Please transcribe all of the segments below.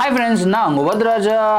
Hi friends, now I'm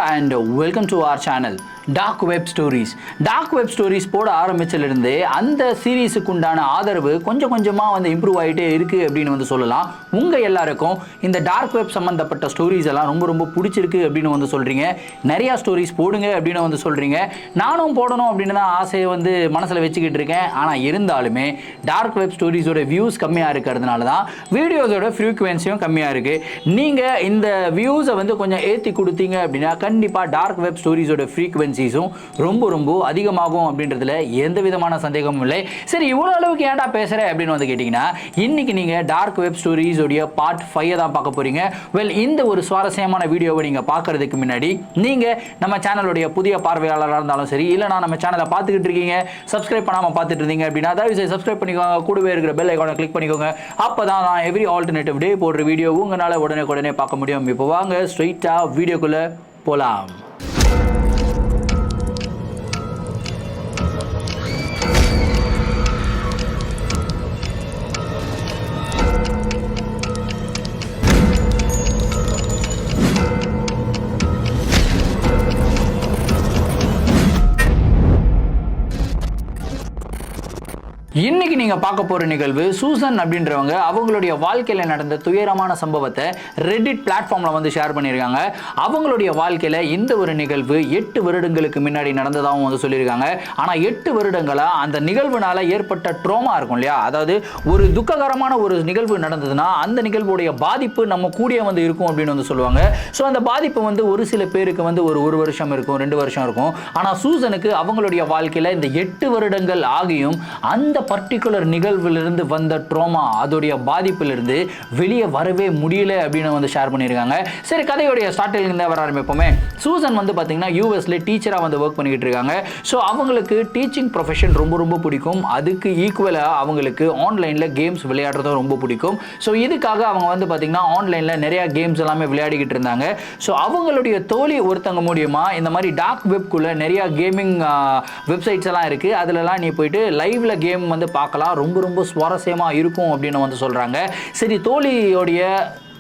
and welcome to our channel. Dark web stories dark web stories போட ஆரம்பிச்சிலிருந்து அந்த சீரீஸுக்கு உண்டான ஆதரவு கொஞ்சம் கொஞ்சமாக வந்து இம்ப்ரூவ் ஆகிட்டே இருக்குது அப்படின்னு வந்து சொல்லலாம். உங்கள் எல்லாருக்கும் இந்த டார்க் வெப் சம்மந்தப்பட்ட ஸ்டோரிஸ் எல்லாம் ரொம்ப ரொம்ப பிடிச்சிருக்கு அப்படின்னு வந்து சொல்கிறீங்க நிறையா ஸ்டோரிஸ் போடுங்க அப்படின்னு வந்து சொல்கிறீங்க நானும் போடணும் அப்படின்னு தான் ஆசையை வந்து மனசில் வச்சுக்கிட்டு இருக்கேன். ஆனால் இருந்தாலுமே டார்க் வெப் ஸ்டோரிஸோட வியூஸ் கம்மியாக இருக்கிறதுனால தான் வீடியோஸோட ஃப்ரீக்குவென்சியும் கம்மியாக இருக்குது நீங்கள் இந்த வியூஸை வந்து கொஞ்சம் ஏற்றி கொடுத்தீங்க அப்படின்னா கண்டிப்பாக டார்க் வெப் ஸ்டோரிஸோட ஃப்ரீக்குவென்சிஸும் ரொம்ப ரொம்ப அதிகமாகும் அப்படின்றதுல எந்த விதமான சந்தேகமும் இல்லை. சரி இவ்வளோ அளவுக்கு ஏன்டா பேசுகிற அப்படின்னு வந்து கேட்டிங்கன்னா இன்றைக்கி நீங்கள் டார்க் வெப் ஸ்டோரிஸோடைய பார்ட் ஃபைவ் தான் பார்க்க போகிறீங்க வெல் இந்த ஒரு சுவாரஸ்யமான வீடியோவை நீங்கள் பார்க்கறதுக்கு முன்னாடி நீங்கள் நம்ம சேனலுடைய புதிய பார்வையாளராக இருந்தாலும் சரி இல்லைனா நம்ம சேனலை பார்த்துக்கிட்டு இருக்கீங்க சப்ஸ்கிரைப் பண்ணாமல் பார்த்துட்டு இருந்தீங்க அப்படின்னா தயவு செய்து சப்ஸ்கிரைப் பண்ணிக்கோங்க. கூடவே இருக்கிற பெல் ஐக்கானை கிளிக் பண்ணிக்கோங்க. அப்போ தான் நான் எவ்ரி ஆல்டர்னேட்டிவ் டே போடுற வீடியோ உங்களால் உடனே உடனே பார்க்க முடியும். இப்போ வாங்க ஸ்ட்ரைட்டாக வீடியோக்குள்ளே போகலாம் இன்னைக்கு நீங்க பார்க்க போற நிகழ்வு சூசன் அப்படின்றவங்க அவங்களுடைய வாழ்க்கையில நடந்த துயரமான சம்பவத்தை ரெடிட் பிளாட்ஃபார்ம்ல வந்து ஷேர் பண்ணியிருக்காங்க. அவங்களுடைய வாழ்க்கையில இந்த ஒரு நிகழ்வு எட்டு வருடங்களுக்கு முன்னாடி நடந்ததாகவும் வந்து சொல்லியிருக்காங்க. ஆனா எட்டு வருடங்களா அந்த நிகழ்வுனால ஏற்பட்ட ட்ரோமா இருக்கும் இல்லையா? அதாவது ஒரு துக்ககரமான ஒரு நிகழ்வு நடந்ததுன்னா அந்த நிகழ்வுடைய பாதிப்பு நம்ம கூடிய வந்து இருக்கும் அப்படின்னு வந்து சொல்லுவாங்க. ஸோ அந்த பாதிப்பு வந்து ஒரு சில பேருக்கு வந்து ஒரு ஒரு வருஷம் இருக்கும் ரெண்டு வருஷம் இருக்கும். ஆனால் சூசனுக்கு அவங்களுடைய வாழ்க்கையில் இந்த எட்டு வருடங்கள் ஆகியும் அந்த பர்டிகுலர் நிகழ்விலிருந்து வந்த ட்ரோமா அதோடைய பாதிப்பிலிருந்து வெளியே வரவே முடியல அப்படின்னு வந்து ஷேர் பண்ணியிருக்காங்க. சரி கதையுடைய ஸ்டார்டிங்லேருந்து வர ஆரம்பிப்போமே. சூசன் வந்து பார்த்தீங்கன்னா யூஎஸ்ல டீச்சராக வந்து ஒர்க் பண்ணிக்கிட்டு இருக்காங்க. ஸோ அவங்களுக்கு டீச்சிங் ப்ரொஃபஷன் ரொம்ப ரொம்ப பிடிக்கும். அதுக்கு ஈக்குவலாக அவங்களுக்கு ஆன்லைனில் கேம்ஸ் விளையாடுறதும் ரொம்ப பிடிக்கும். ஸோ இதுக்காக அவங்க வந்து பார்த்தீங்கன்னா ஆன்லைனில் நிறையா கேம்ஸ் எல்லாமே விளையாடிக்கிட்டு இருந்தாங்க. ஸோ அவங்களுடைய தோழி ஒருத்தங்க மூலியமாக இந்த மாதிரி டார்க் வெப்குள்ளே நிறையா கேமிங் வெப்சைட்ஸ் எல்லாம் இருக்குது அதிலலாம் நீ போயிட்டு லைவ்ல கேம் வந்து பார்க்கலாம். ரொம்ப ரொம்ப சுவாரஸ்யமாக இருக்கும் அப்படின்னு வந்து சொல்கிறாங்க சரி தோழியோடைய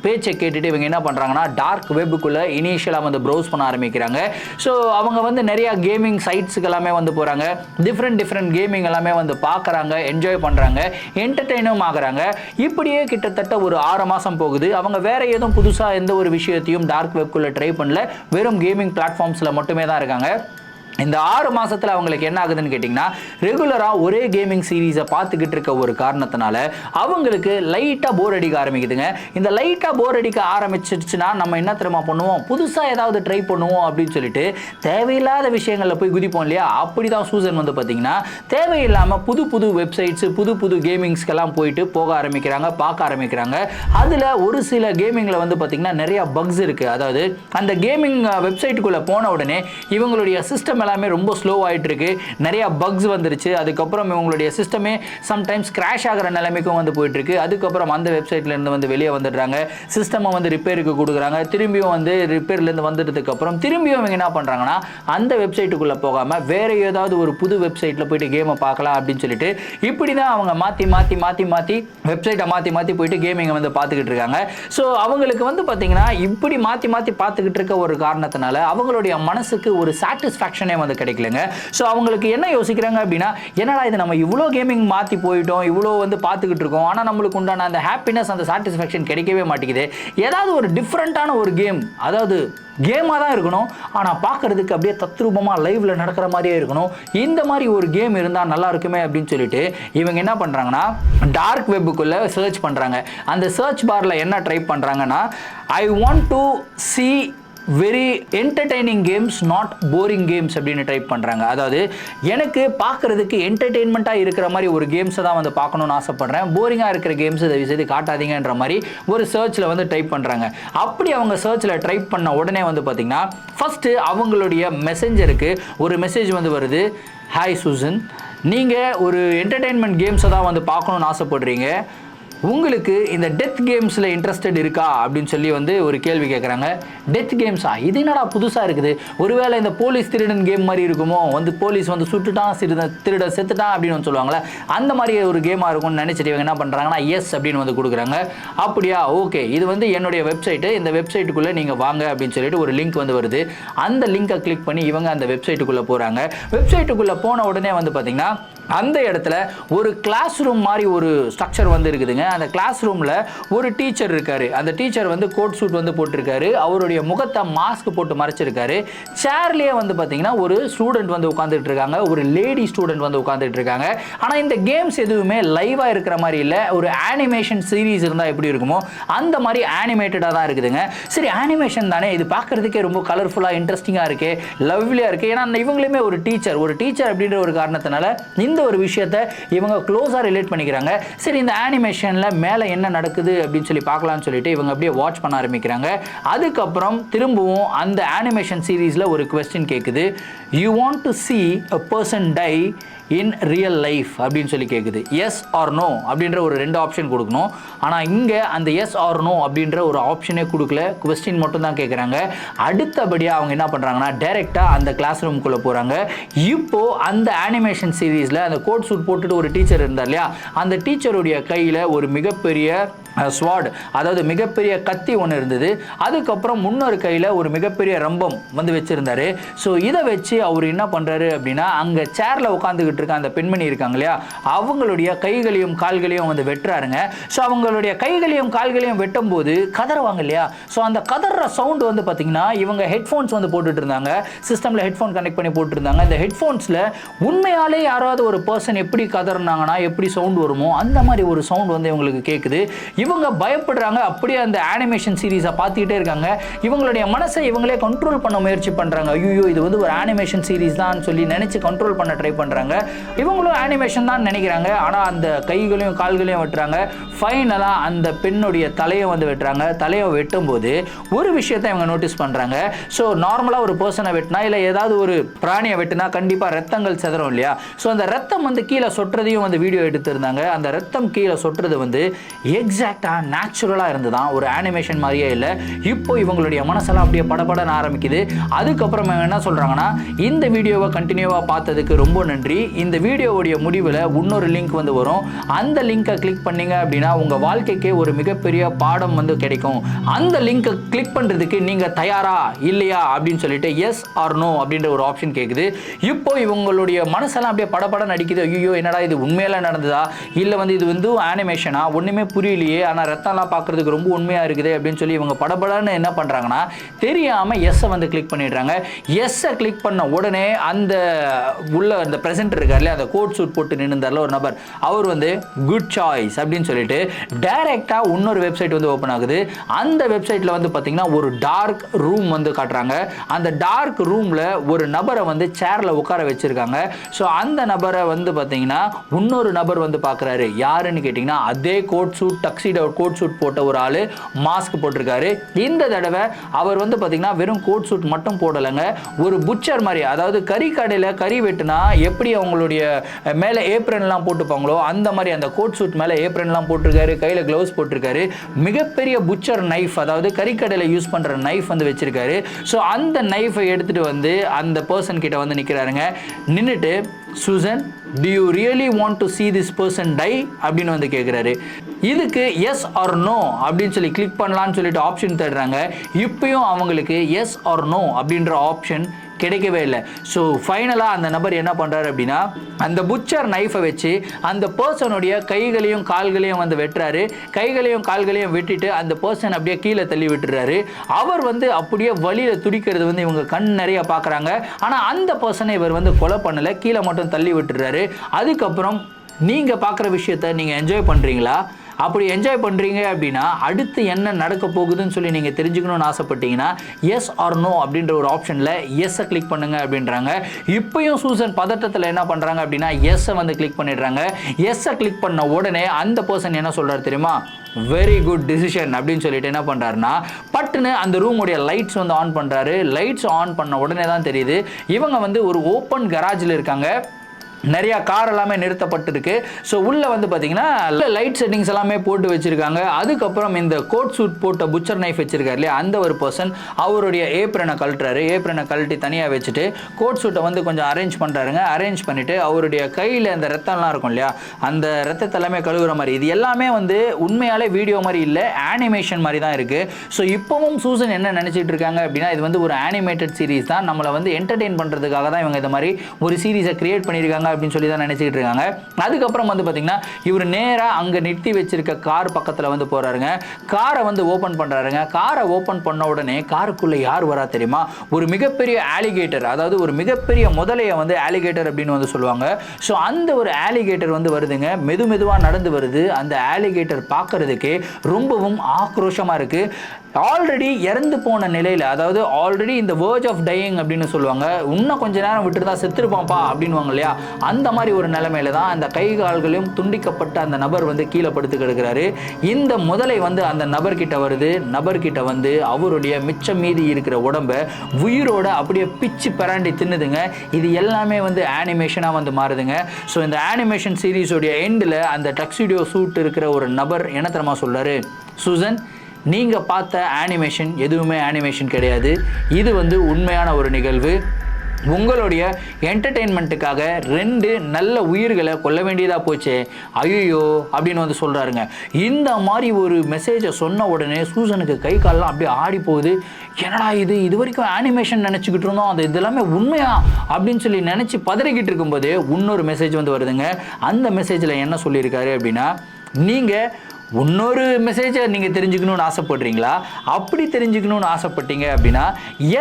பேச்சை கேட்டுட்டு இவங்க என்ன பண்ணுறாங்கன்னா டார்க் வெப்புக்குள்ளே இனிஷியலாக வந்து ப்ரௌஸ் பண்ண ஆரம்பிக்கிறாங்க. ஸோ அவங்க வந்து நிறையா கேமிங் சைட்ஸுக்கு எல்லாமே வந்து போகிறாங்க டிஃப்ரெண்ட் டிஃப்ரெண்ட் கேமிங் எல்லாமே வந்து பார்க்குறாங்க என்ஜாய் பண்ணுறாங்க என்டர்டெயினும் ஆகுறாங்க. இப்படியே கிட்டத்தட்ட ஒரு ஆறு மாதம் போகுது. அவங்க வேறு எதுவும் புதுசாக எந்த ஒரு விஷயத்தையும் டார்க் வெப்குள்ளே ட்ரை பண்ணல. வெறும் கேமிங் பிளாட்ஃபார்ம்ஸில் மட்டுமே தான் இருக்காங்க. இந்த ஆறு மாசத்துல அவங்களுக்கு என்ன ஆகுதுன்னு கேட்டிங்கன்னா ரெகுலராக ஒரே கேமிங் சீரீஸை பார்த்துக்கிட்டு இருக்க ஒரு காரணத்தினால அவங்களுக்கு லைட்டாக போர் அடிக்க ஆரம்பிக்குதுங்க. இந்த லைட்டாக போர் அடிக்க ஆரம்பிச்சிருச்சுன்னா நம்ம என்ன திரும்ப பண்ணுவோம்? புதுசாக ஏதாவது ட்ரை பண்ணுவோம் அப்படின்னு சொல்லிட்டு தேவையில்லாத விஷயங்களில் போய் குதிப்போம் இல்லையா? அப்படி தான் சூசன் வந்து பார்த்தீங்கன்னா தேவையில்லாமல் புது புது வெப்சைட்ஸு புது புது கேமிங்ஸ்க்கெல்லாம் போயிட்டு போக ஆரம்பிக்கிறாங்க பார்க்க ஆரம்பிக்கிறாங்க. அதில் ஒரு சில கேமிங்கில் வந்து பார்த்திங்கன்னா நிறையா பக்ஸ் இருக்குது அதாவது அந்த கேமிங் வெப்சைட்டுக்குள்ளே போன உடனே இவங்களுடைய சிஸ்டம் எல்லாமே ரொம்ப ஸ்லோ ஆகிட்டு இருக்கு நிறையா பக்ஸ் வந்துருச்சு. அதுக்கப்புறம் இவங்களுடைய சிஸ்டமே சம்டைம்ஸ் கிராஷ் ஆகிற நிலைமைக்கும் வந்து போயிட்டு இருக்கு அதுக்கப்புறம் அந்த வெப்சைட்ல இருந்து வந்து வெளியே வந்துடுறாங்க. சிஸ்டமை வந்து ரிப்பேருக்கு கொடுக்குறாங்க. திரும்பியும் வந்து ரிப்பேர்லேருந்து வந்துட்டதுக்கு அப்புறம் திரும்பியும் இவங்க என்ன பண்ணுறாங்கன்னா அந்த வெப்சைட்டுக்குள்ளே போகாமல் வேற ஏதாவது ஒரு புது வெப்சைட்டில் போயிட்டு கேமை பார்க்கலாம் அப்படின்னு சொல்லிட்டு இப்படி தான் அவங்க மாற்றி மாற்றி மாற்றி மாற்றி வெப்சைட்டை மாற்றி மாற்றி போயிட்டு கேமிங்கை வந்து பார்த்துக்கிட்டு இருக்காங்க. ஸோ அவங்களுக்கு வந்து பார்த்தீங்கன்னா இப்படி மாற்றி மாற்றி பார்த்துக்கிட்டு இருக்க ஒரு காரணத்தினால அவங்களுடைய மனசுக்கு ஒரு சாட்டிஸ்ஃபேக்ஷன் வந்து கிடைக்கலங்க. ஸோ அவங்களுக்கு என்ன யோசிக்கிறாங்க அப்படின்னா என்னடா இது நம்ம இவ்வளோ கேமிங் மாற்றி போயிட்டோம் இவ்வளோ வந்து பார்த்துக்கிட்டு இருக்கோம் ஆனால் நம்மளுக்கு உண்டான அந்த ஹாப்பினஸ் அந்த சாட்டிஸ்ஃபேக்ஷன் கிடைக்கவே மாட்டேங்குது. ஏதாவது ஒரு டிஃப்ரெண்ட்டான ஒரு கேம் அதாவது கேமாக தான் இருக்கணும் ஆனால் பார்க்கறதுக்கு அப்படியே தத்ரூபமாக லைவில் நடக்கிற மாதிரியே இருக்கணும். இந்த மாதிரி ஒரு கேம் இருந்தால் நல்லா இருக்குமே அப்படின்னு சொல்லிட்டு இவங்க என்ன பண்ணுறாங்கன்னா டார்க் வெப்புக்குள்ளே சர்ச் பண்ணுறாங்க அந்த சர்ச் பாரில் என்ன ட்ரை பண்ணுறாங்கன்னா I want to see very entertaining games not boring games அப்படின்னு டைப் பண்ணுறாங்க அதாவது எனக்கு பார்க்குறதுக்கு என்டர்டெயின்மெண்ட்டாக இருக்கிற மாதிரி ஒரு கேம்ஸை தான் வந்து பார்க்கணுன்னு ஆசைப்பட்றேன். போரிங்காக இருக்கிற கேம்ஸ் தயவு செய்து காட்டாதீங்கன்ற மாதிரி ஒரு சர்ச்சில் வந்து டைப் பண்ணுறாங்க அப்படி அவங்க சர்ச்சில் டைப் பண்ண உடனே வந்து பார்த்திங்கன்னா ஃபஸ்ட்டு அவங்களுடைய மெசேஞ்சருக்கு ஒரு மெசேஜ் வந்து வருது. ஹாய் சூசன் நீங்கள் ஒரு என்டர்டெயின்மெண்ட் கேம்ஸை தான் வந்து பார்க்கணுன்னு ஆசைப்படுறீங்க. உங்களுக்கு இந்த டெத் கேம்ஸில் இன்ட்ரெஸ்டட் இருக்கா அப்படின்னு சொல்லி வந்து ஒரு கேள்வி கேட்குறாங்க டெத் கேம்ஸா இது என்னடா புதுசாக இருக்குது? ஒருவேளை இந்த போலீஸ் திருடன் கேம் மாதிரி இருக்குமோ? வந்து போலீஸ் வந்து சுட்டுட்டான் திருட திருட செத்துட்டான் அப்படின்னு வந்து சொல்லுவாங்களே அந்த மாதிரி ஒரு கேமாக இருக்கும்னு நினச்சிட்டு இவங்க என்ன பண்ணுறாங்கன்னா எஸ் அப்படின்னு வந்து கொடுக்குறாங்க. அப்படியா? ஓகே இது வந்து என்னுடைய வெப்சைட்டு இந்த வெப்சைட்டுக்குள்ளே நீங்கள் வாங்க அப்படின்னு சொல்லிட்டு ஒரு லிங்க் வந்து வருது. அந்த லிங்கை கிளிக் பண்ணி இவங்க அந்த வெப்சைட்டுக்குள்ளே போகிறாங்க வெப்சைட்டுக்குள்ளே போன உடனே வந்து பார்த்தீங்கன்னா அந்த இடத்துல ஒரு கிளாஸ் ரூம் மாதிரி ஒரு ஸ்ட்ரக்சர் வந்து இருக்குதுங்க. அந்த கிளாஸ் ரூமில் ஒரு டீச்சர் இருக்காரு. அந்த டீச்சர் வந்து கோட் சூட் வந்து போட்டிருக்காரு. அவருடைய முகத்தை மாஸ்க் போட்டு மறைச்சிருக்காரு. சேர்லேயே வந்து பார்த்தீங்கன்னா ஒரு ஸ்டூடெண்ட் வந்து உட்காந்துட்டு இருக்காங்க. ஒரு லேடி ஸ்டூடெண்ட் வந்து உட்காந்துட்டு இருக்காங்க. ஆனால் இந்த கேம்ஸ் எதுவுமே லைவாக இருக்கிற மாதிரி இல்லை. ஒரு ஆனிமேஷன் சீரீஸ் இருந்தால் எப்படி இருக்குமோ அந்த மாதிரி ஆனிமேட்டடாக தான் இருக்குதுங்க. சரி ஆனிமேஷன் தானே. இது பார்க்குறதுக்கே ரொம்ப கலர்ஃபுல்லாக இன்ட்ரெஸ்டிங்காக இருக்குது லவ்லியாக இருக்குது ஏன்னா இவங்களுமே ஒரு டீச்சர் ஒரு டீச்சர் அப்படின்ற ஒரு காரணத்தினால இந்த ஒரு விஷயத்த இவங்க க்ளோஸாக ரிலேட் பண்ணிக்கிறாங்க. சரி இந்த ஆனிமேஷனில் மேலே என்ன நடக்குது அப்படின்னு சொல்லி பார்க்கலாம்னு சொல்லிட்டு இவங்க அப்படியே வாட்ச் பண்ண ஆரம்பிக்கிறாங்க. அதுக்கப்புறம் திரும்பவும் அந்த அனிமேஷன் சீரீஸில் ஒரு கொஸ்டின் கேட்குது you want to see a person die in real life அப்படின்னு சொல்லி கேட்குது எஸ் ஆர் நோ அப்படின்ற ஒரு ரெண்டு ஆப்ஷன் கொடுக்கணும். ஆனால் இங்கே அந்த எஸ் ஆர் நோ அப்படின்ற ஒரு ஆப்ஷனே கொடுக்கல. கொஸ்டின் மட்டும் தான் கேட்குறாங்க அடுத்தபடியாக அவங்க என்ன பண்ணுறாங்கன்னா டைரெக்டாக அந்த கிளாஸ் ரூம்குள்ளே போகிறாங்க இப்போ அந்த அனிமேஷன் சீரீஸில் அந்த கோட் சூட் போட்டுட்டு ஒரு டீச்சர் இருந்தார் இல்லையா? அந்த டீச்சருடைய கையில் ஒரு மிகப்பெரிய ஸ்வாட் அதாவது மிகப்பெரிய கத்தி ஒன்று இருந்தது. அதுக்கப்புறம் முன்னொரு கையில் ஒரு மிகப்பெரிய ரம்பம் வந்து வச்சுருந்தாரு. ஸோ இதை வச்சு அவர் என்ன பண்ணுறாரு அப்படின்னா அங்கே சேரில் உட்காந்துக்கிட்டு இருக்க அந்த பெண்மணி இருக்காங்க இல்லையா அவங்களுடைய கைகளையும் கால்களையும் வந்து வெட்டுறாருங்க. ஸோ அவங்களுடைய கைகளையும் கால்களையும் வெட்டும் போது கதறுவாங்க இல்லையா? ஸோ அந்த கதற சவுண்டு வந்து பார்த்தீங்கன்னா இவங்க ஹெட்ஃபோன்ஸ் வந்து போட்டுட்டு இருந்தாங்க. சிஸ்டமில் ஹெட்ஃபோன் கனெக்ட் பண்ணி போட்டுருந்தாங்க இந்த ஹெட்ஃபோன்ஸில் உண்மையாலே யாராவது ஒரு பர்சன் எப்படி கதறினாங்கன்னா எப்படி சவுண்ட் வருமோ அந்த மாதிரி ஒரு சவுண்ட் வந்து இவங்களுக்கு கேட்குது இவங்க பயப்படுறாங்க. அப்படியே அந்த ஆனிமேஷன் சீரீஸை பார்த்துக்கிட்டே இருக்காங்க. இவங்களுடைய மனசை இவங்களே கண்ட்ரோல் பண்ண முயற்சி பண்ணுறாங்க ஐயோ இது வந்து ஒரு ஆனிமேஷன் சீரீஸ் தான் சொல்லி நினச்சி கண்ட்ரோல் பண்ண ட்ரை பண்ணுறாங்க இவங்களும் ஆனிமேஷன் தான் நினைக்கிறாங்க. ஆனால் அந்த கைகளையும் கால்களையும் வெட்டுறாங்க. ஃபைனலாக அந்த பெண்ணுடைய தலையை வந்து வெட்டுறாங்க. தலையை வெட்டும்போது ஒரு விஷயத்தை இவங்க நோட்டீஸ் பண்ணுறாங்க ஸோ நார்மலாக ஒரு பர்சனை வெட்டினா இல்லை ஏதாவது ஒரு பிராணியை வெட்டினா கண்டிப்பாக ரத்தங்கள் செதறும் இல்லையா? ஸோ அந்த ரத்தம் வந்து கீழே சொட்டுறதையும் வந்து வீடியோ எடுத்திருந்தாங்க. அந்த ரத்தம் கீழே சொட்டுறது வந்து எக்ஸாக்டாக நேச்சுரலாக இருந்துதான். ஒரு அனிமேஷன் மாதிரியே இல்லை. இப்போ இவங்களுடைய மனசெல்லாம் அப்படியே படபடன்னு ஆரம்பிக்குது. அதுக்கப்புறம் என்ன சொல்கிறாங்கன்னா இந்த வீடியோவை கண்டினியூவாக பார்த்ததுக்கு ரொம்ப நன்றி. இந்த வீடியோவுடைய முடிவில் இன்னொரு லிங்க் வந்து வரும். அந்த லிங்கை கிளிக் பண்ணீங்க அப்படின்னா உங்கள் வாழ்க்கைக்கே ஒரு மிகப்பெரிய பாடம் வந்து கிடைக்கும். அந்த லிங்கை கிளிக் பண்ணுறதுக்கு நீங்கள் தயாரா இல்லையா அப்படின்னு சொல்லிட்டு எஸ் ஆர் நோ அப்படின்ற ஒரு ஆப்ஷன் கேட்குது இப்போ இவங்களுடைய மனசெல்லாம் அப்படியே படப்பட நடிக்குது ஐயோ என்னடா இது உண்மையில நடந்ததா? இல்லை வந்து இது வந்து ஆனிமேஷனா ஒன்றுமே புரியலையே. ஆனால் ரத்தம்லாம் பார்க்குறதுக்கு ரொம்ப உண்மையாக இருக்குது அப்படின்னு சொல்லி இவங்க படபடன்னு என்ன பண்ணுறாங்கன்னா தெரியாமல் எஸ்ஸை வந்து கிளிக் பண்ணிடுறாங்க. எஸ்ஸை கிளிக் பண்ண உடனே அந்த உள்ள அந்த பிரசன்ட் இருக்கார்ல அந்த கோட் சூட் போட்டு நின்றுந்தார்ல ஒரு நபர் அவர் வந்து குட் சாய்ஸ் அப்படின்னு சொல்லிட்டு டைரெக்டாக இன்னொரு வெப்சைட் வந்து ஓப்பன் ஆகுது. அந்த வெப்சைட்டில் வந்து பார்த்தீங்கன்னா ஒரு டார்க் ரூம் வந்து காட்டுறாங்க. அந்த டார்க் ரூமில் ஒரு நபரை வந்து சேரில் உட்கார வச்சிருக்காங்க. ஸோ அந்த நபரை வந்து பார்த்தீங்கன்னா இன்னொரு நபர் வந்து பார்க்குறாரு யாருன்னு கேட்டிங்கன்னா அதே coat suit tuxedo coat suit போட்ட ஒரு ஆள் மாஸ்க் போட்டிருக்காரு. இந்த தடவை அவர் வந்து பார்த்தீங்கன்னா வெறும் கோட் சூட் மட்டும் போடலைங்க. ஒரு புச்சர் மாதிரி அதாவது கறி கடையில் கறி வெட்டுனா எப்படி அவங்களுடைய மேலே ஏப்ரன்லாம் போட்டுப்பாங்களோ அந்த மாதிரி அந்த கோட் சூட் மேலே ஏப்ரன்லாம் போட்டிருக்காரு. கையில் க்ளவுஸ் போட்டிருக்காரு. மிகப்பெரிய புச்சர் நைஃப் அதாவது கறிக்கடையில் யூஸ் பண்ணுற நைஃப் வந்து வச்சிருக்காரு. ஸோ அந்த நைஃபை எடுத்துகிட்டு வந்து அந்த பர்சன் கிட்ட வந்து நிற்கிறாருங்க நின்றுட்டு Susan do you really want to see this person die அப்படின்னு வந்து கேட்குறாரு இதுக்கு எஸ் ஆர் நோ அப்படின்னு சொல்லி கிளிக் பண்ணலான்னு சொல்லிட்டு ஆப்ஷன் தேடுறாங்க. இப்பயும் அவங்களுக்கு எஸ் ஆர் நோ அப்படின்ற ஆப்ஷன் கிடைக்கவே இல்லை. ஸோ ஃபைனலாக அந்த நபர் என்ன பண்ணுறாரு அப்படின்னா அந்த புச்சர் நைஃபை வச்சு அந்த பர்சனுடைய கைகளையும் கால்களையும் வந்து வெட்டுறாரு. கைகளையும் கால்களையும் வெட்டிட்டு அந்த பர்சன் அப்படியே கீழே தள்ளி விட்டுறாரு. அவர் வந்து அப்படியே வழியில் துடிக்கிறது வந்து இவங்க கண் நிறைய பார்க்குறாங்க. ஆனால் அந்த பர்சனை இவர் வந்து கொலை பண்ணலை. கீழே மட்டும் தள்ளி விட்டுறாரு. அதுக்கப்புறம் நீங்கள் பார்க்குற விஷயத்த நீங்கள் என்ஜாய் பண்ணுறீங்களா அப்படி என்ஜாய் பண்ணுறீங்க அப்படின்னா அடுத்து என்ன நடக்க போகுதுன்னு சொல்லி நீங்கள் தெரிஞ்சுக்கணும்னு ஆசைப்பட்டீங்கன்னா எஸ் ஆர் நோ அப்படின்ற ஒரு ஆப்ஷனில் எஸ்ஸை கிளிக் பண்ணுங்க அப்படின்றாங்க. இப்பயும் சூசன் பதட்டத்தில் என்ன பண்ணுறாங்க அப்படின்னா எஸ்ஸை வந்து கிளிக் பண்ணிடுறாங்க. எஸ்ஸை கிளிக் பண்ண உடனே அந்த பர்சன் என்ன சொல்கிறாரு தெரியுமா? வெரி குட் டிசிஷன் அப்படின்னு சொல்லிட்டு என்ன பண்ணுறாருன்னா பட்டுன்னு அந்த ரூமுடைய லைட்ஸ் வந்து ஆன் பண்ணுறாரு லைட்ஸ் ஆன் பண்ண உடனே தான் தெரியுது. இவங்க வந்து ஒரு ஓப்பன் கராஜில் இருக்காங்க. நிறைய கார் எல்லாமே நிறுத்தப்பட்டிருக்கு. ஸோ உள்ள வந்து பார்த்தீங்கன்னா லைட் செட்டிங்ஸ் எல்லாமே போட்டு வச்சிருக்காங்க. அதுக்கப்புறம் இந்த கோட் சூட் போட்ட புச்சர் நைஃப் வச்சிருக்காரு இல்லையா? அந்த ஒரு பர்சன் அவருடைய ஏப்ரனை கழட்டுறாரு. ஏப்ரனை கழட்டி தனியாக வச்சுட்டு கோட் சூட்டை வந்து கொஞ்சம் அரேஞ்ச் பண்ணுறாருங்க அரேஞ்ச் பண்ணிட்டு அவருடைய கையில் அந்த ரத்தம்லாம் இருக்கும் இல்லையா? அந்த ரத்தத்தை எல்லாமே கழுவுற மாதிரி. இது எல்லாமே வந்து உண்மையாலே வீடியோ மாதிரி இல்லை ஆனிமேஷன் மாதிரி தான் இருக்கு. ஸோ இப்போவும் சூசன் என்ன நினச்சிட்டு இருக்காங்க அப்படின்னா இது வந்து ஒரு ஆனிமேட்டட் சீரிஸ் தான். நம்மளை வந்து என்டர்டெயின் பண்ணுறதுக்காக தான் இவங்க இந்த மாதிரி ஒரு சீரீஸை கிரியேட் பண்ணியிருக்காங்க அப்படின்னு சொல்லி தான் நினச்சிக்கிட்டு இருக்காங்க. அதுக்கப்புறம் வந்து பார்த்தீங்கன்னா இவர் நேராக அங்கே நிறுத்தி வச்சிருக்க கார் பக்கத்தில் வந்து போகிறாருங்க காரை வந்து ஓப்பன் பண்ணுறாருங்க காரை ஓப்பன் பண்ண உடனே காருக்குள்ளே யார் வரா தெரியுமா? ஒரு மிகப்பெரிய ஆலிகேட்டர் அதாவது ஒரு மிகப்பெரிய முதலையை வந்து ஆலிகேட்டர் அப்படின்னு வந்து சொல்லுவாங்க. ஸோ அந்த ஒரு ஆலிகேட்டர் வந்து வருதுங்க. மெது மெதுவாக நடந்து வருது. அந்த ஆலிகேட்டர் பார்க்கறதுக்கே ரொம்பவும் ஆக்ரோஷமாக இருக்குது ஆல்ரெடி இறந்து போன நிலையில் அதாவது ஆல்ரெடி இந்த வேர்ஜ் ஆஃப் டையிங் அப்படின்னு சொல்லுவாங்க. இன்னும் கொஞ்ச நேரம் விட்டுருந்தா தான் செத்துருப்பான்ப்பா அப்படின்வாங்க இல்லையா? அந்த மாதிரி ஒரு நிலைமையில தான் அந்த கை கால்களையும் துண்டிக்கப்பட்ட அந்த நபர் வந்து கீழே படுத்து கிடக்கிறாரு. இந்த முதலை வந்து அந்த நபர்கிட்ட வருது. நபர்கிட்ட வந்து அவருடைய மிச்சம் மீதி இருக்கிற உடம்பை உயிரோட அப்படியே பிச்சு பராண்டி தின்னுதுங்க. இது எல்லாமே வந்து ஆனிமேஷனாக வந்து மாறுதுங்க. ஸோ இந்த ஆனிமேஷன் சீரீஸோடைய எண்டில் அந்த டக்ஸிடியோ சூட் இருக்கிற ஒரு நபர் என்ன தெரியுமா சொல்றாரு? சூசன் நீங்கள் பார்த்த ஆனிமேஷன் எதுவுமே ஆனிமேஷன் கிடையாது. இது வந்து உண்மையான ஒரு நிகழ்வு. உங்களுடைய என்டர்டெயின்மெண்ட்டுக்காக ரெண்டு நல்ல உயிர்களை கொல்ல வேண்டியதாக போச்சே. ஐயோ அப்படின்னு வந்து சொல்கிறாருங்க இந்த மாதிரி ஒரு மெசேஜை சொன்ன உடனே சூசனுக்கு கை காலெலாம் அப்படியே ஆடி போகுது. என்னடா இது? இது வரைக்கும் ஆனிமேஷன் நினச்சிக்கிட்டு இருந்தோம். அது இதெல்லாமே உண்மையா? அப்படின்னு சொல்லி நினச்சி பதறிக்கிட்டு இருக்கும்போது இன்னொரு மெசேஜ் வந்து வருதுங்க. அந்த மெசேஜில் என்ன சொல்லியிருக்காரு அப்படின்னா நீங்கள் இன்னொரு மெசேஜை நீங்கள் தெரிஞ்சுக்கணும்னு ஆசைப்படுறீங்களா? அப்படி தெரிஞ்சுக்கணும்னு ஆசைப்பட்டீங்க அப்படின்னா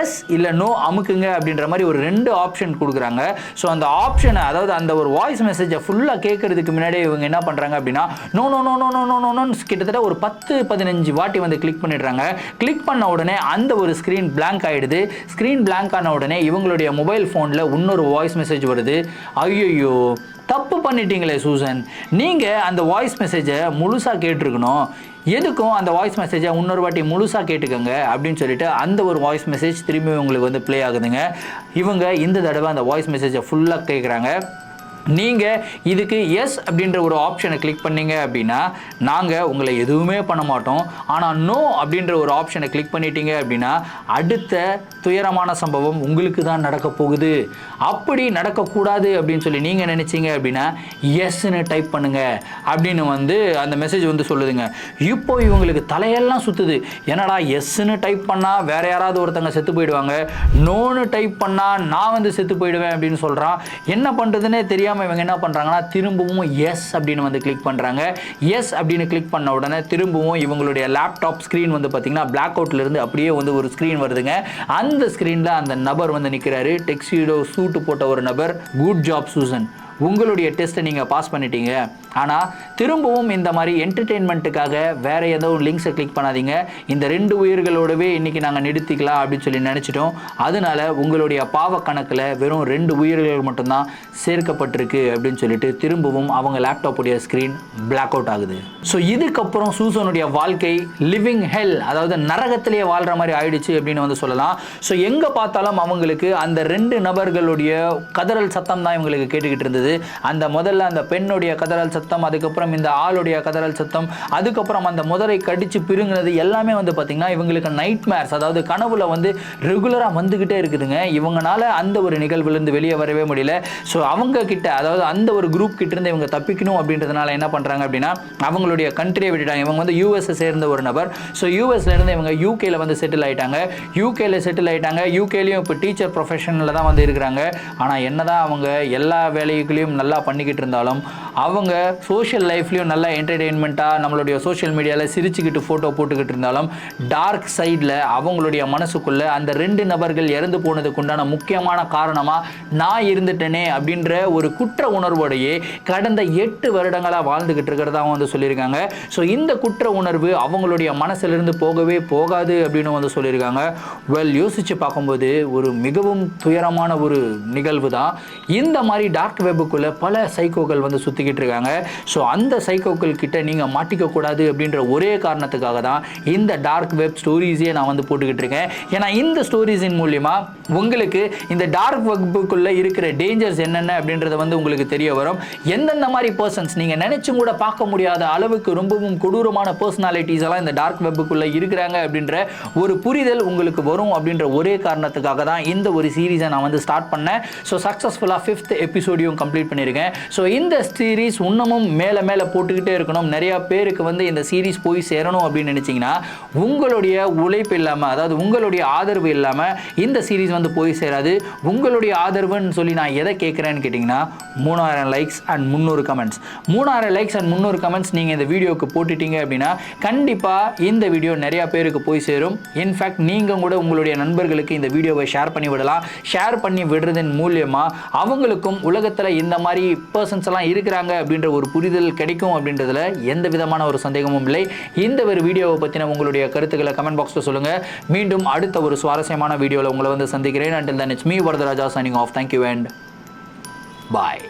எஸ் இல்லை நோ அமுக்குங்க அப்படின்ற மாதிரி ஒரு ரெண்டு ஆப்ஷன் கொடுக்குறாங்க. ஸோ அந்த ஆப்ஷனை அதாவது அந்த ஒரு வாய்ஸ் மெசேஜை ஃபுல்லாக கேட்கறதுக்கு முன்னாடி இவங்க என்ன பண்ணுறாங்க அப்படின்னா no no no no no no no நோன்னு கிட்டத்தட்ட ஒரு பத்து பதினஞ்சு வாட்டி வந்து கிளிக் பண்ணிடுறாங்க. கிளிக் பண்ண உடனே அந்த ஒரு ஸ்க்ரீன் பிளாங்க் ஆகிடுது ஸ்க்ரீன் பிளாங்க் ஆன உடனே இவங்களுடைய மொபைல் ஃபோனில் இன்னொரு வாய்ஸ் மெசேஜ் வருது. ஐயோ தப்பு பண்ணிட்டீங்களே சூசன். நீங்கள் அந்த வாய்ஸ் மெசேஜை முழுசாக கேட்டிருக்கணும். எதுக்கும் அந்த வாய்ஸ் மெசேஜை இன்னொரு வாட்டி முழுசாக கேட்டுக்கோங்க அப்படின்னு சொல்லிட்டு அந்த ஒரு வாய்ஸ் மெசேஜ் திரும்பி உங்களுக்கு வந்து ப்ளே ஆகுதுங்க. இவங்க இந்த தடவை அந்த வாய்ஸ் மெசேஜை ஃபுல்லாக கேட்குறாங்க. நீங்கள் இதுக்கு எஸ் அப்படின்ற ஒரு ஆப்ஷனை கிளிக் பண்ணீங்க அப்படின்னா நாங்கள் உங்களை எதுவுமே பண்ண மாட்டோம். ஆனால் நோ அப்படின்ற ஒரு ஆப்ஷனை கிளிக் பண்ணிட்டீங்க அப்படின்னா அடுத்த துயரமான சம்பவம் உங்களுக்கு தான் நடக்க போகுது. அப்படி நடக்கக்கூடாது அப்படின்னு சொல்லி நீங்கள் நினச்சிங்க அப்படின்னா எஸ்ன்னு டைப் பண்ணுங்க. அப்படின்னு வந்து அந்த மெசேஜ் வந்து சொல்லுதுங்க. இப்போ இவங்களுக்கு தலையெல்லாம் சுற்றுது என்னடா எஸ்ன்னு டைப் பண்ணால் வேற யாராவது ஒருத்தங்க செத்து போயிடுவாங்க. நோன்னு டைப் பண்ணால் நான் வந்து செத்து போயிடுவேன் அப்படின்னு சொல்கிறான் என்ன பண்ணுறதுன்னே தெரியாமல் இவங்க என்ன பண்ணுறாங்கன்னா திரும்பவும் எஸ் அப்படின்னு வந்து கிளிக் பண்ணுறாங்க எஸ் அப்படின்னு கிளிக் பண்ண உடனே திரும்பவும் இவங்களுடைய லேப்டாப் ஸ்க்ரீன் வந்து பார்த்திங்கன்னா பிளாக் அவுட்லேருந்து அப்படியே வந்து ஒரு ஸ்க்ரீன் வருதுங்க. அந்த ஸ்க்ரீனில் அந்த நபர் வந்து நிற்கிறாரு டெக்ஸிடோ சூட்டு போட்ட ஒரு நபர். குட் ஜாப் சூசன் உங்களுடைய டெஸ்ட்டை நீங்கள் பாஸ் பண்ணிட்டீங்க. ஆனால் திரும்பவும் இந்த மாதிரி என்டர்டெயின்மெண்ட்டுக்காக வேறு ஏதோ லிங்க்ஸை கிளிக் பண்ணாதீங்க. இந்த ரெண்டு உயிர்களோடவே இன்றைக்கி நாங்கள் நிறுத்திக்கலாம் அப்படின்னு சொல்லி நினச்சிட்டோம். அதனால உங்களுடைய பாவ கணக்கில் வெறும் ரெண்டு உயிர்கள் மட்டும்தான் சேர்க்கப்பட்டிருக்கு அப்படின்னு சொல்லிட்டு திரும்பவும் அவங்க லேப்டாப்புடைய ஸ்க்ரீன் பிளாக் அவுட் ஆகுது. ஸோ இதுக்கப்புறம் சூசனுடைய வாழ்க்கை லிவிங் ஹெல் அதாவது நரகத்திலேயே வாழ்கிற மாதிரி ஆயிடுச்சு அப்படின்னு வந்து சொல்லலாம். ஸோ எங்கே பார்த்தாலும் அவங்களுக்கு அந்த ரெண்டு நபர்களுடைய கதறல் சத்தம் தான் இவங்களுக்கு கேட்டுக்கிட்டு இருந்தது. அந்த முதல்ல அந்த பெண்ணுடைய கதறல் சத்தம் அதுக்கப்புறம் இந்த ஆளுடைய கதறல் சத்தம் அதுக்கப்புறம் அந்த முதலை கடிச்சு பிடுங்கினது எல்லாமே வந்து பார்த்திங்கன்னா இவங்களுக்கு நைட் மேர்ஸ் அதாவது கனவுல வந்து ரெகுலராக வந்துக்கிட்டே இருக்குதுங்க. இவங்களால அந்த ஒரு நிகழ்வுலேருந்து வெளியே வரவே முடியல. ஸோ அவங்க கிட்ட அதாவது அந்த ஒரு குரூப் கிட்ட இருந்து இவங்க தப்பிக்கணும் அப்படின்றதுனால என்ன பண்ணுறாங்க அப்படின்னா அவங்களுடைய கண்ட்ரியை விட்டுட்டாங்க. இவங்க வந்து யூஎஸ்ஸை சேர்ந்த ஒரு நபர். ஸோ யூஎஸ்ல இருந்து இவங்க யூகேல வந்து செட்டில் ஆயிட்டாங்க. யூகேல செட்டில் ஆயிட்டாங்க. யூகேலையும் இப்போ டீச்சர் ப்ரொஃபஷனில் தான் வந்து இருக்கிறாங்க. ஆனால் என்னதான் அவங்க எல்லா வேலைகளையும் நல்லா பண்ணிக்கிட்டு இருந்தாலும் அவங்க சோஷியல் லைஃப்லையும் நல்லா என்டர்டெயின்மெண்ட்டாக நம்மளுடைய சோஷியல் மீடியாவில் சிரிச்சுக்கிட்டு ஃபோட்டோ போட்டுக்கிட்டு இருந்தாலும் டார்க் சைடில் அவங்களுடைய மனசுக்குள்ள அந்த ரெண்டு நபர்கள் இறந்து போனதுக்கு உண்டான முக்கியமான காரணமாக நான் இருந்துட்டேனே அப்படின்ற ஒரு குற்ற உணர்வோடையே கடந்த எட்டு வருடங்களாக வாழ்ந்துக்கிட்டு இருக்கிறதா வந்து சொல்லியிருக்காங்க. ஸோ இந்த குற்ற உணர்வு அவங்களுடைய மனசிலிருந்து போகவே போகாது அப்படின்னு வந்து சொல்லியிருக்காங்க. வெல் யோசித்து பார்க்கும்போது ஒரு மிகவும் துயரமான ஒரு நிகழ்வு தான் இந்த மாதிரி டார்க் வெப் வெப்புக்குள்ளே பல சைக்கோக்கள் வந்து சுற்றிக்கிட்டு இருக்காங்க. ஸோ அந்த சைக்கோக்கள் கிட்ட நீங்கள் மாட்டிக்க கூடாது அப்படின்ற ஒரே காரணத்துக்காக தான் இந்த டார்க் வெப் ஸ்டோரிஸே நான் வந்து போட்டுக்கிட்டு இருக்கேன். ஏன்னா இந்த ஸ்டோரிஸின் மூலிமா உங்களுக்கு இந்த டார்க் வெப்புக்குள்ளே இருக்கிற டேஞ்சர்ஸ் என்னென்ன அப்படின்றத வந்து உங்களுக்கு தெரிய வரும். எந்தெந்த மாதிரி பர்சன்ஸ் நீங்கள் நினச்சும் கூட பார்க்க முடியாத அளவுக்கு ரொம்பவும் கொடூரமான பர்சனாலிட்டிஸ் எல்லாம் இந்த டார்க் வெப்புக்குள்ளே இருக்கிறாங்க அப்படின்ற ஒரு புரிதல் உங்களுக்கு வரும் அப்படின்ற ஒரே காரணத்துக்காக தான் இந்த ஒரு சீரீஸை நான் வந்து ஸ்டார்ட் பண்ணேன். ஸோ சக்ஸஸ்ஃபுல்லாக ஃபிஃப்த் எபிசோடியும் கம் கம்ப்ளீட் பண்ணியிருக்கேன். ஸோ இந்த சீரீஸ் இன்னமும் மேலே மேலே போட்டுக்கிட்டே இருக்கணும். நிறையா பேருக்கு வந்து இந்த சீரீஸ் போய் சேரணும் அப்படின்னு நினச்சிங்கன்னா உங்களுடைய உழைப்பு இல்லாமல் அதாவது உங்களுடைய ஆதரவு இல்லாமல் இந்த சீரீஸ் வந்து போய் சேராது. உங்களுடைய ஆதரவுன்னு சொல்லி நான் எதை கேட்குறேன்னு கேட்டிங்கன்னா மூணாயிரம் லைக்ஸ் அண்ட் முந்நூறு கமெண்ட்ஸ் மூணாயிரம் லைக்ஸ் அண்ட் முந்நூறு கமெண்ட்ஸ் நீங்கள் இந்த வீடியோவுக்கு போட்டுட்டீங்க அப்படின்னா கண்டிப்பாக இந்த வீடியோ நிறையா பேருக்கு போய் சேரும். இன்ஃபேக்ட் நீங்கள் கூட உங்களுடைய நண்பர்களுக்கு இந்த வீடியோவை ஷேர் பண்ணி விடலாம். ஷேர் பண்ணி விடுறதன் மூலியமாக அவங்களுக்கும் உலகத்தில் இந்த மாதிரி பர்சன்ஸ் எல்லாம் இருக்கிறாங்க அப்படின்ற ஒரு புரிதல் கிடைக்கும் அப்படின்றதுல எந்த விதமான ஒரு சந்தேகமும் இல்லை. இந்த ஒரு வீடியோவை பற்றின உங்களுடைய கருத்துக்களை கமெண்ட் பாக்ஸில் சொல்லுங்கள் மீண்டும் அடுத்த ஒரு சுவாரஸ்யமான வீடியோவில் உங்களை வந்து சந்திக்கிறேன். Until then it's me Varadharaja signing off thank you and bye